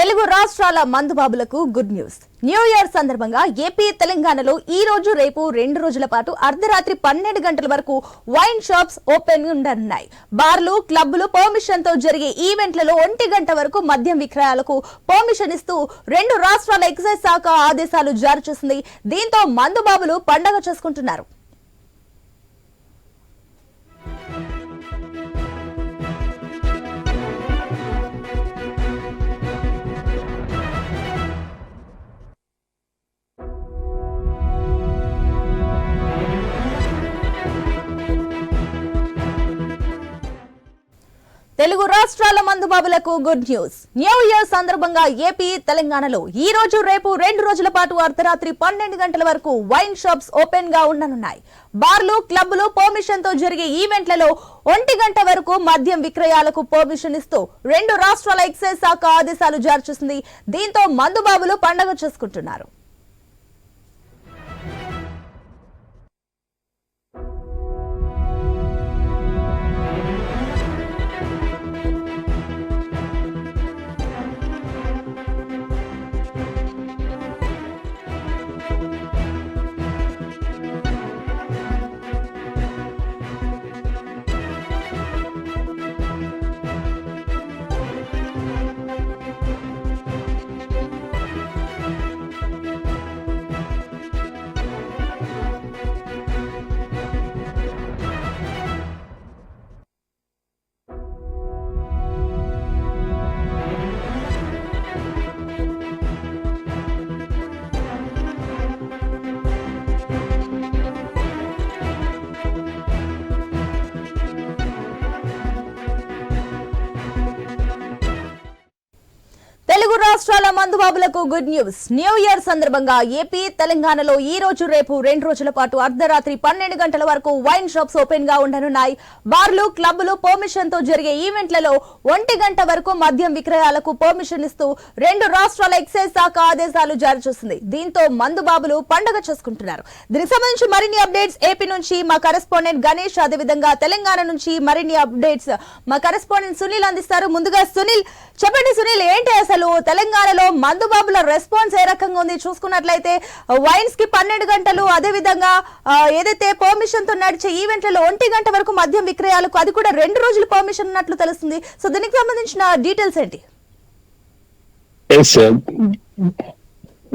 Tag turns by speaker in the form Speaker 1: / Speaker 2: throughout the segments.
Speaker 1: తెలుగు రాష్ట్రాల మందుబాబులకు good news. New year సందర్భంగా ఏపీ తెలంగాణలో ఈ రోజు రేపు రెండు రోజుల పాటు అర్ధరాత్రి పన్నెండు గంటల వరకు వైన్ షాప్స్ ఓపెన్ ఉండనున్నాయి. బార్లు క్లబ్లు పర్మిషన్తో జరిగే ఈవెంట్లలో ఒంటి గంట వరకు మద్యం విక్రయాలకు పర్మిషన్ ఇస్తూ రెండు రాష్ట్రాల ఎక్సైజ్ శాఖ ఆదేశాలు జారీ చేసింది. దీంతో మందుబాబులు పండగ చేసుకుంటున్నారు. తెలుగు రాష్ట్రాల మందుబాబులకు గుడ్ న్యూస్. న్యూ ఇయర్ సందర్భంగా ఏపీ తెలంగాణలో ఈ రోజు రేపు రెండు రోజుల పాటు అర్ధరాత్రి పన్నెండు గంటల వరకు వైన్ షాప్స్ ఓపెన్గా ఉండనున్నాయి. బార్లు క్లబ్లు పర్మిషన్తో జరిగే ఈవెంట్లలో ఒంటి గంట వరకు మద్యం విక్రయాలకు పర్మిషన్ ఇస్తూ రెండు రాష్ట్రాల ఎక్సైజ్ శాఖ ఆదేశాలు జారీ చేసింది. దీంతో మందుబాబులు పండగ చేసుకుంటున్నారు. రాష్ట్రాల మందుబాబులకు గుడ్ న్యూస్. న్యూ ఇయర్ సందర్భంగా ఏపీ తెలంగాణలో ఈ రోజు రేపు రెండు రోజుల పాటు అర్ధరాత్రి పన్నెండు గంటల వరకు వైన్ షాప్స్ ఓపెన్గా ఉండనున్నాయి. బార్లు క్లబ్లు పర్మిషన్తో జరిగే ఈవెంట్లలో ఒంటి గంట వరకు మద్యం విక్రయాలకు పర్మిషన్ ఇస్తూ రెండు రాష్ట్రాల ఎక్సైజ్ శాఖ ఆదేశాలు జారీ చేసింది. దీంతో మందుబాబులు పండగ చేసుకుంటున్నారు. దీనికి సంబంధించి మరిన్ని అప్డేట్స్ ఏపీ నుంచి మా కరెస్పాండెంట్ గణేష్ అదేవిధంగా తెలంగాణ నుంచి మరిన్ని అప్డేట్స్ మా కరెస్పాండెంట్ సునీల్ అందిస్తారు. ముందుగా సునీల్ చెప్పండి సునీల్ ఏంటి అసలు తెలంగాణలో మందుబాబుల రెస్పాన్స్ ఏ రకంగా ఉంది చూసుకున్నట్లయితే వైన్స్కి పన్నెండు గంటలు అదే విధంగా ఏదైతే పర్మిషన్తో నడిచే ఈవెంట్లలో ఒంటి గంట వరకు మద్యం విక్రయాలకు అది కూడా రెండు రోజులు పర్మిషన్ ఉన్నట్లు తెలుస్తుంది. సో దీనికి సంబంధించిన డీటెయిల్స్ ఏంటి?
Speaker 2: ఎస్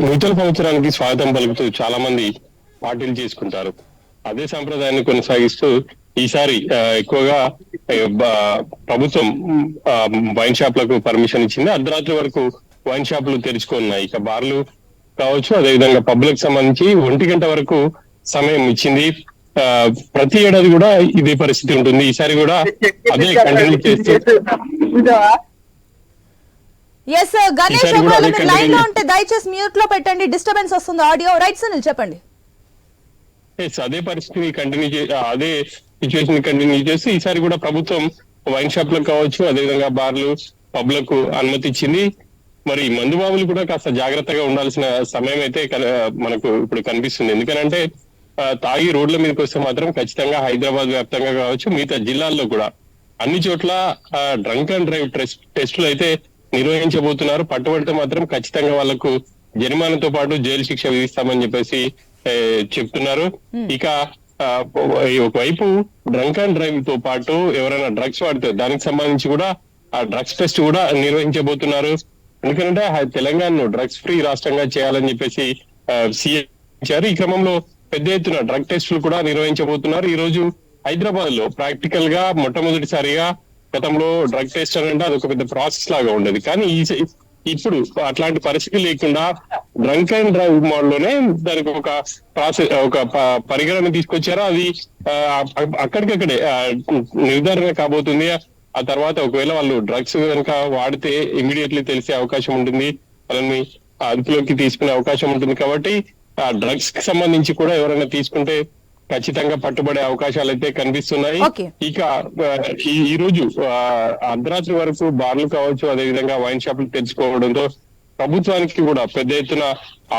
Speaker 2: నూతన సంవత్సరానికి స్వాగతం పలుకుతూ చాలా మంది పార్టీలు చేసుకుంటారు. అదే సంప్రదాయాన్ని కొనసాగిస్తూ ఈసారి ఎక్కువగా ప్రభుత్వం వైన్ షాప్లకు పర్మిషన్ ఇచ్చింది. అర్ధరాత్రి వరకు వైన్ షాపులు తెరుచుకున్నాయి. ఇక బార్లు కావచ్చు అదేవిధంగా పబ్లిక్ సంబంధించి ఒంటి గంట వరకు సమయం ఇచ్చింది. ఆ, ప్రతి ఏడాది కూడా ఇదే పరిస్థితి ఉంటుంది. ఈసారి కూడా అదే కంటిన్యూ చేస్తూ
Speaker 1: ఎస్ గణేష్
Speaker 2: లైన్లో
Speaker 1: ఉంటే దయచేసి మ్యూట్లో పెట్టండి. డిస్టర్బెన్స్ వస్తుంది ఆడియో. రైట్ సునీల్ చెప్పండి.
Speaker 2: ఎస్ అదే పరిస్థితిని కంటిన్యూ అదే సిచ్యువేషన్ కంటిన్యూ చేసి ఈసారి కూడా ప్రభుత్వం వైన్ షాప్లకు కావచ్చు అదేవిధంగా బార్లు పబ్లకు అనుమతి ఇచ్చింది. మరి మందుబాబులు కూడా కాస్త జాగ్రత్తగా ఉండాల్సిన సమయం అయితే మనకు ఇప్పుడు కనిపిస్తుంది. ఎందుకనంటే తాగి రోడ్ల మీదకి వస్తే మాత్రం ఖచ్చితంగా హైదరాబాద్ వ్యాప్తంగా కావచ్చు మిగతా జిల్లాల్లో కూడా. అన్ని చోట్ల డ్రంక్ అండ్ డ్రైవ్ టెస్టులు అయితే నిర్వహించబోతున్నారు. పట్టుబడితే మాత్రం ఖచ్చితంగా వాళ్ళకు జరిమానాతో పాటు జైలు శిక్ష విధిస్తామని చెప్పేసి చెప్తున్నారు. ఇక ఒకవైపు డ్రంక్ అండ్ డ్రైవ్తో పాటు ఎవరైనా డ్రగ్స్ వాడితే దానికి సంబంధించి కూడా ఆ డ్రగ్స్ టెస్ట్ కూడా నిర్వహించబోతున్నారు. ఎందుకంటే తెలంగాణను డ్రగ్స్ ఫ్రీ రాష్ట్రంగా చేయాలని చెప్పేసి సీఎం ఇచ్చారు. ఈ క్రమంలో పెద్ద ఎత్తున డ్రగ్ టెస్టులు కూడా నిర్వహించబోతున్నారు. ఈ రోజు హైదరాబాద్లో ప్రాక్టికల్గా మొట్టమొదటిసారిగా గతంలో డ్రగ్ టెస్ట్ అని అంటే అదొక పెద్ద ప్రాసెస్ లాగా ఉండేది. కానీ ఈ ఇప్పుడు అట్లాంటి పరిస్థితి లేకుండా డ్రంక్ అండ్ డ్రైవ్ మోడ్లోనే దానికి ఒక ప్రాసెస్ ఒక ప- పరిగణన తీసుకొచ్చారా. అది అక్కడికక్కడే నిర్ధారణ కాబోతుంది. ఆ తర్వాత ఒకవేళ వాళ్ళు డ్రగ్స్ కనుక వాడితే ఇమీడియట్లీ తెలిసే అవకాశం ఉంటుంది. వాళ్ళని అదుపులోకి తీసుకునే అవకాశం ఉంటుంది కాబట్టి ఆ డ్రగ్స్కి సంబంధించి కూడా ఎవరైనా తీసుకుంటే ఖచ్చితంగా పట్టుబడే అవకాశాలు అయితే కనిపిస్తున్నాయి. ఇక ఈ రోజు అర్ధరాత్రి వరకు బార్లు కావచ్చు అదే విధంగా వైన్ షాపులు తెచ్చుకోవడంతో ప్రభుత్వానికి కూడా పెద్ద ఎత్తున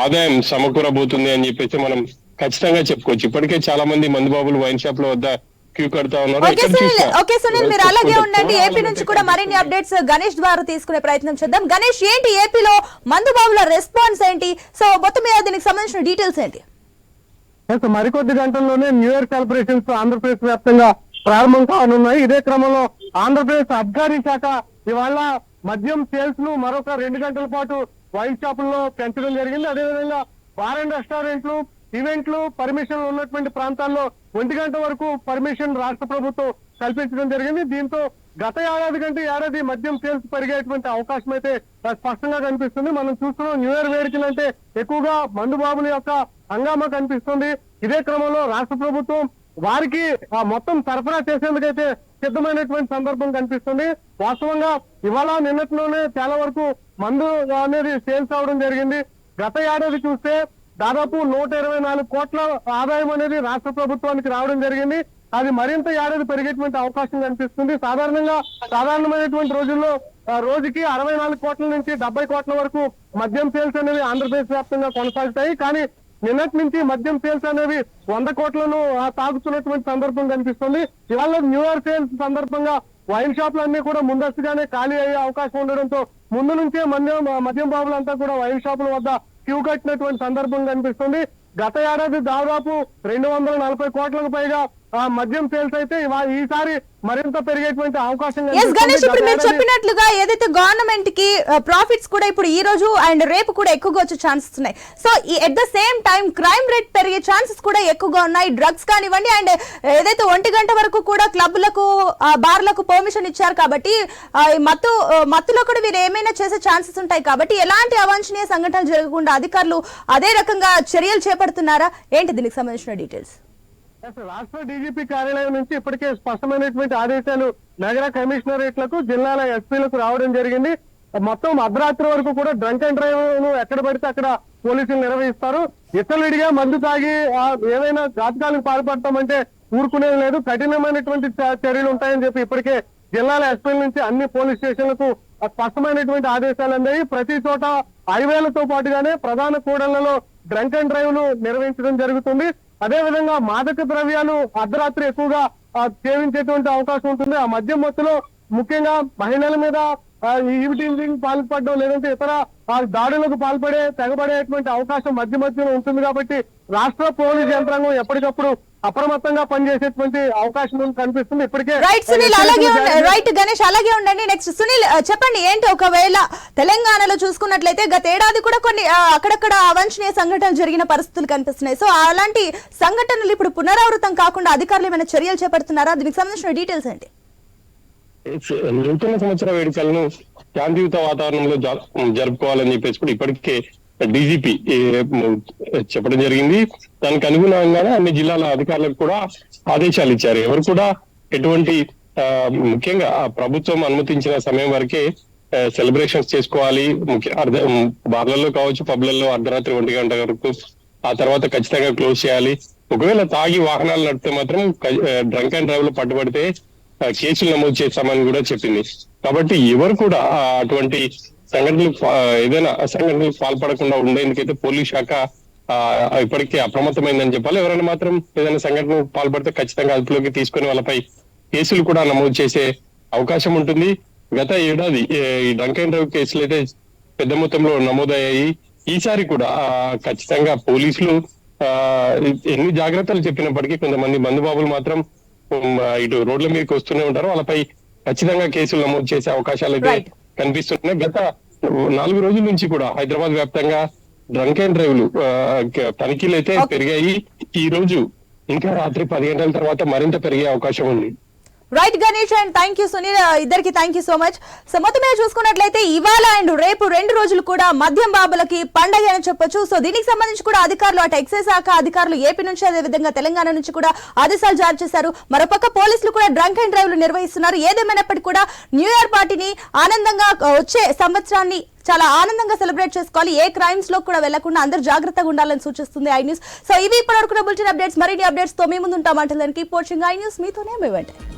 Speaker 2: ఆదాయం సమకూరబోతుంది అని చెప్పేసి మనం ఖచ్చితంగా చెప్పుకోవచ్చు. ఇప్పటికే చాలా మంది మందుబాబులు వైన్ షాప్ల వద్ద క్యూ కడతా ఉన్నారు.
Speaker 1: ఓకే సునీల్ ఓకే సునీల్ మీరు అలాగే ఉండండి. ఏపీ నుంచి కూడా మరిన్ని అప్డేట్స్ గణేష్ ద్వారా తీసుకునే ప్రయత్నం చేద్దాం. గణేష్ ఏంటి ఏపీలో మందు బాబుల రెస్పాన్స్ ఏంటి? సో మొత్తం మీద దీనికి సంబంధించిన డీటెయిల్స్ ఏంటి?
Speaker 3: మరికొద్ది గంటల్లోనే న్యూ ఇయర్ సెలబ్రేషన్స్ ఆంధ్రప్రదేశ్ వ్యాప్తంగా ప్రారంభం కానున్నాయి. ఇదే క్రమంలో ఆంధ్రప్రదేశ్ అబ్కారీ శాఖ ఇవాళ మద్యం సేల్స్ను మరొక రెండు గంటల పాటు వైన్ షాపుల్లో పెంచడం జరిగింది. అదేవిధంగా బార్ అండ్ రెస్టారెంట్లు ఈవెంట్లు పర్మిషన్ ఉన్నటువంటి ప్రాంతాల్లో ఒంటి గంట వరకు పర్మిషన్ రాష్ట్ర ప్రభుత్వం కల్పించడం జరిగింది. దీంతో గత ఏడాది కంటే ఏడాది మద్యం సేల్స్ పెరిగేటువంటి అవకాశం అయితే స్పష్టంగా కనిపిస్తుంది. మనం చూస్తున్నాం న్యూ ఇయర్ వేడుకలు అంటే ఎక్కువగా మందు బాబుల యొక్క హంగామా కనిపిస్తుంది. ఇదే క్రమంలో రాష్ట్ర ప్రభుత్వం వారికి ఆ మొత్తం సరఫరా చేసేందుకైతే సిద్ధమైనటువంటి సందర్భం కనిపిస్తుంది. వాస్తవంగా ఇవాళ నిన్నట్లోనే చాలా వరకు మందు అనేది సేల్స్ అవడం జరిగింది. గత ఏడాది చూస్తే దాదాపు నూట ఇరవై నాలుగు కోట్ల ఆదాయం అనేది రాష్ట్ర ప్రభుత్వానికి రావడం జరిగింది. అది మరింత ఏడాది పెరిగేటువంటి అవకాశం కనిపిస్తుంది. సాధారణంగా సాధారణమైనటువంటి రోజుల్లో రోజుకి అరవై నాలుగు కోట్ల నుంచి డెబ్బై కోట్ల వరకు మద్యం సేల్స్ అనేవి ఆంధ్రప్రదేశ్ వ్యాప్తంగా కొనసాగుతాయి. కానీ నిన్నటి నుంచి మద్యం సేల్స్ అనేవి వంద కోట్లను తాగుతున్నటువంటి సందర్భం కనిపిస్తుంది. ఇవాళ న్యూ ఇయర్ సేల్స్ సందర్భంగా వైన్ షాపులు అన్ని కూడా ముందస్తుగానే ఖాళీ అయ్యే అవకాశం ఉండడంతో ముందు నుంచే మద్యం మద్యం బాబులంతా కూడా వైన్ షాపుల వద్ద క్యూ కట్టినటువంటి సందర్భం కనిపిస్తుంది. గత ఏడాది దాదాపు రెండు వందల నలభై కోట్లకు పైగా మద్యం సేల్స్ అయితే ఈసారి మరింత పెరిగేటువంటి అవకాశం
Speaker 1: ఎస్. గణేష్ ఇప్పుడు మీరు చెప్పినట్లుగా ఏదైతే గవర్నమెంట్కి ప్రాఫిట్స్ కూడా ఇప్పుడు ఈ రోజు అండ్ రేపు కూడా ఎక్కువగా వచ్చే ఛాన్సెస్ ఉన్నాయి. So at the same time crime rate పెరిగే ఛాన్సెస్ కూడా ఎక్కువగా ఉన్నాయి. డ్రగ్స్ కానివ్వండి అండ్ ఏదైతే ఒంటి గంట వరకు కూడా క్లబ్లకు బార్లకు పర్మిషన్ ఇచ్చారు కాబట్టి మత్తు ఆ, మత్తులో కూడా వీరు ఏమైనా చేసే ఛాన్సెస్ ఉంటాయి కాబట్టి ఎలాంటి అవాంఛనీయ సంఘటనలు జరగకుండా అధికారులు అదే రకంగా చర్యలు చేపడుతున్నారా? ఏంటి దీనికి సంబంధించిన డీటెయిల్స్
Speaker 3: రాష్ట్ర డీజీపీ కార్యాలయం నుంచి ఇప్పటికే స్పష్టమైనటువంటి ఆదేశాలు నగర కమిషనరేట్లకు జిల్లాల ఎస్పీలకు రావడం జరిగింది. మొత్తం అర్ధరాత్రి వరకు కూడా డ్రంక్ అండ్ డ్రైవ్ను ఎక్కడ పడితే అక్కడ పోలీసులు నిర్వహిస్తారు. ఇతరుడిగా మందు తాగి ఏదైనా ఘాతకాలకు పాల్పడతామంటే ఊరుకునేది లేదు. కఠినమైనటువంటి చర్యలు ఉంటాయని చెప్పి ఇప్పటికే జిల్లాల ఎస్పీల నుంచి అన్ని పోలీస్ స్టేషన్లకు స్పష్టమైనటువంటి ఆదేశాలు అందాయి. ప్రతి చోట హైవేలతో పాటుగానే ప్రధాన కూడళ్ళలో డ్రంక్ అండ్ డ్రైవ్ను నిర్వహించడం జరుగుతుంది. అదే విధంగా మాదక ద్రవ్యాలు అర్ధరాత్రి ఎక్కువగా సేవించేటువంటి అవకాశం ఉంటుంది. ఆ మద్యం మత్తులో ముఖ్యంగా మహిళల మీద ఈవిటింగ్ పాల్పడడం లేదంటే ఇతర దాడులకు పాల్పడే తెగబడేటువంటి అవకాశం మధ్య మధ్యలో ఉంటుంది కాబట్టి రాష్ట్ర పోలీస్ యంత్రాంగం ఎప్పటికప్పుడు అప్రమత్తంగా పనిచేసేటువంటి అవకాశం కనిపిస్తుంది. ఇప్పటికే
Speaker 1: రైట్ సునీల్ అలాగే రైట్ గణేష్ అలాగే ఉండండి. నెక్స్ట్ సునీల్ చెప్పండి ఏంటి ఒకవేళ తెలంగాణలో చూసుకున్నట్లయితే గత ఏడాది కూడా కొన్ని అక్కడక్కడ అవాంఛనీయ సంఘటనలు జరిగిన పరిస్థితులు కనిపిస్తున్నాయి. సో అలాంటి సంఘటనలు ఇప్పుడు పునరావృతం కాకుండా అధికారులు ఏమైనా చర్యలు చేపడుతున్నారా? దీనికి సంబంధించిన డీటెయిల్స్ ఏంటి?
Speaker 2: నూతన సంవత్సర వేడుకలను శాంతియుత వాతావరణంలో జరుపుకోవాలని చెప్పేసి కూడా ఇప్పటికే డీజీపీ చెప్పడం జరిగింది. దానికి అనుగుణంగానే అన్ని జిల్లాల అధికారులకు కూడా ఆదేశాలు ఇచ్చారు. ఎవరు కూడా ఎటువంటి ఆ, ముఖ్యంగా ఆ ప్రభుత్వం అనుమతించిన సమయం వరకే సెలబ్రేషన్స్ చేసుకోవాలి. ముఖ్య అర్ధ బార్లలో కావచ్చు పబ్లలో అర్ధరాత్రి ఒంటి గంట వరకు ఆ తర్వాత ఖచ్చితంగా క్లోజ్ చేయాలి. ఒకవేళ తాగి వాహనాలు నడిపితే మాత్రం డ్రంక్ అండ్ డ్రైవ్లో పట్టుబడితే కేసులు నమోదు చేస్తామని కూడా చెప్పింది. కాబట్టి ఎవరు కూడా అటువంటి సంఘటనలు ఏదైనా సంఘటనలు పాల్పడకుండా ఉండేందుకైతే పోలీస్ శాఖ ఆ, ఇప్పటికే అప్రమత్తమైందని చెప్పాలి. ఎవరైనా మాత్రం ఏదైనా సంఘటన పాల్పడితే ఖచ్చితంగా అదుపులోకి తీసుకుని వాళ్ళపై కేసులు కూడా నమోదు చేసే అవకాశం ఉంటుంది. గత ఏడాది ఈ డ్రంక్ అండ్ కేసులు అయితే పెద్ద మొత్తంలో నమోదయ్యాయి. ఈసారి కూడా ఖచ్చితంగా పోలీసులు ఆ, ఎన్ని జాగ్రత్తలు చెప్పినప్పటికీ కొంతమంది బంధుబాబులు మాత్రం ఇటు రోడ్ల మీదకి వస్తూనే ఉంటారు వాళ్ళపై ఖచ్చితంగా కేసులు నమోదు చేసే అవకాశాలు అయితే. కనిపిస్తున్నాయి గత నాలుగు రోజుల నుంచి కూడా హైదరాబాద్ వ్యాప్తంగా డ్రంక్ అండ్ డ్రైవ్లు తనిఖీలు అయితే. పెరిగాయి ఈ రోజు ఇంకా రాత్రి పది గంటల తర్వాత మరింత పెరిగే అవకాశం ఉంది
Speaker 1: right Ganesh and thank you Sunil ఇద్దరికి thank you so much so మొత్తం మీద చూసుకున్నట్లయితే ఇవాళ అండ్ రేపు రెండు రోజులు కూడా మద్యం బాబులకి పండగ అని చెప్పొచ్చు. సో దీనికి సంబంధించి కూడా అధికారులు అటు ఎక్సైజ్ శాఖ అధికారులు ఏపీ నుంచి అదే విధంగా తెలంగాణ నుంచి కూడా ఆదేశాలు జారీ చేశారు. మరోపక్క పోలీసులు కూడా డ్రంక్ అండ్ డ్రైవ్లు నిర్వహిస్తున్నారు. ఏదేమైనప్పటికీ కూడా న్యూ ఇయర్ పార్టీని ఆనందంగా uh, వచ్చే సంవత్సరాన్ని చాలా ఆనందంగా సెలబ్రేట్ చేసుకోవాలి. ఏ క్రైమ్స్లో కూడా వెళ్ళకుండా అందరూ జాగ్రత్తగా ఉండాలని సూచిస్తుంది ఐ న్యూస్. సో ఇవి ఇప్పటివరకు బులెటిన్ అప్డేట్స్. మరిన్ని అప్డేట్స్తో మీ ముందు ఉంటాం దానికి పోచింగ్ ఐ న్యూస్. మీతోనే మేము వెంటనే